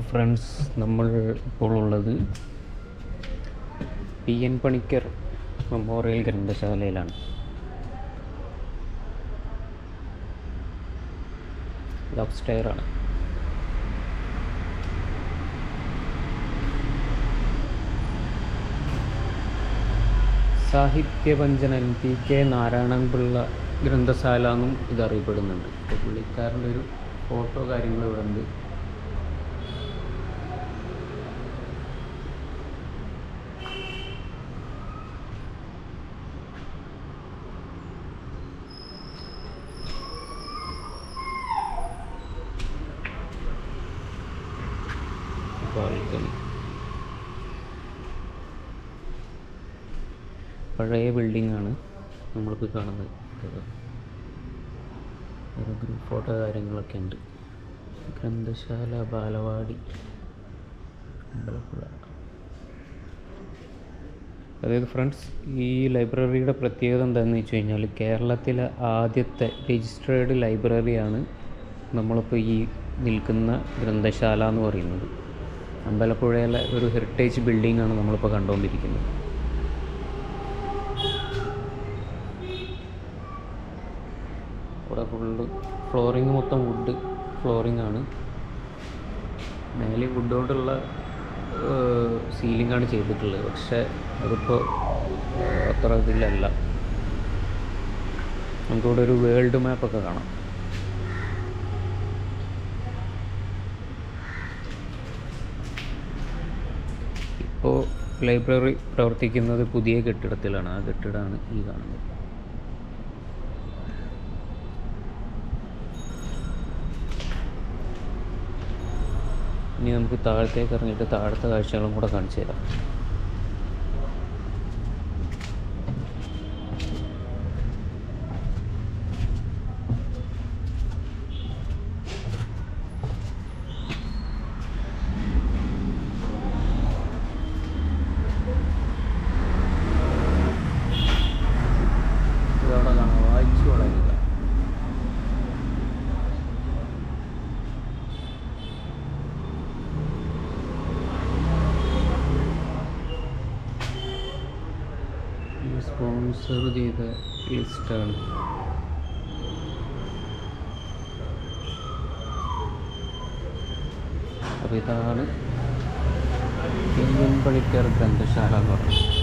Friends നമ്മൾ ഇപ്പോൾ ഉള്ളത് പി എൻ പണിക്കർ മെമ്മോറിയൽ ഗ്രന്ഥശാലയിലാണ്. ഇത് അപ്സ്റ്റെയറാണ് സാഹിത്യപഞ്ചനൻ പി കെ നാരായണൻ നാരായണൻപിള്ള ഗ്രന്ഥശാല എന്നും ഇതറിയപ്പെടുന്നുണ്ട്. പുള്ളിക്കാരന്റെ ഒരു ഫോട്ടോ കാര്യങ്ങൾ ഇവിടെ ഉണ്ട്. ബാൽക്കണി പഴയ ബിൽഡിംഗ് ആണ് നമ്മളിപ്പോൾ കാണുന്നത്. ഒരു ഗ്രൂപ്പ് ഫോട്ടോ കാര്യങ്ങളൊക്കെ ഉണ്ട്. ഗ്രന്ഥശാല ബാലവാടി അമ്പലപ്പുഴ. അതായത് ഫ്രണ്ട്സ് ഈ ലൈബ്രറിയുടെ പ്രത്യേകത എന്താണെന്ന് വെച്ച് കഴിഞ്ഞാൽ കേരളത്തിലെ ആദ്യത്തെ രജിസ്ട്രേഡ് ലൈബ്രറിയാണ് നമ്മളിപ്പോൾ ഈ നിൽക്കുന്ന ഗ്രന്ഥശാല എന്ന് പറയുന്നത്. അമ്പലപ്പുഴയിലെ ഒരു ഹെറിറ്റേജ് ബിൽഡിംഗ് ആണ് നമ്മളിപ്പോൾ കണ്ടുകൊണ്ടിരിക്കുന്നത്. ഇവിടെ ഫുള്ള് ഫ്ലോറിങ് മൊത്തം വുഡ് ഫ്ലോറിംഗ് ആണ്. മേലെ വുഡ് കൊണ്ടുള്ള സീലിംഗ് ആണ് ചെയ്തിട്ടുള്ളത്. പക്ഷേ അതിപ്പോൾ അത്ര ഇതിലല്ല. നമുക്കിവിടെ ഒരു വേൾഡ് മാപ്പൊക്കെ കാണാം. ഇപ്പോൾ ലൈബ്രറി പ്രവർത്തിക്കുന്നത് പുതിയ കെട്ടിടത്തിലാണ്. ആ കെട്ടിടമാണ് ഈ കാണുന്നത്. ഇനി നമുക്ക് താഴത്തേക്ക് ഇറങ്ങിയിട്ട് താഴത്തെ കാഴ്ചകളും കൂടെ കാണിച്ചു തരാം. കാണാം വായിച്ചു വളരുക. സ്പോൺസർ ചെയ്ത ലിസ്റ്റാണ്. അപ്പോൾ ഇതാണ് പി എൻ പണിക്കർ ഗ്രന്ഥശാല എന്ന് പറയുന്നത്.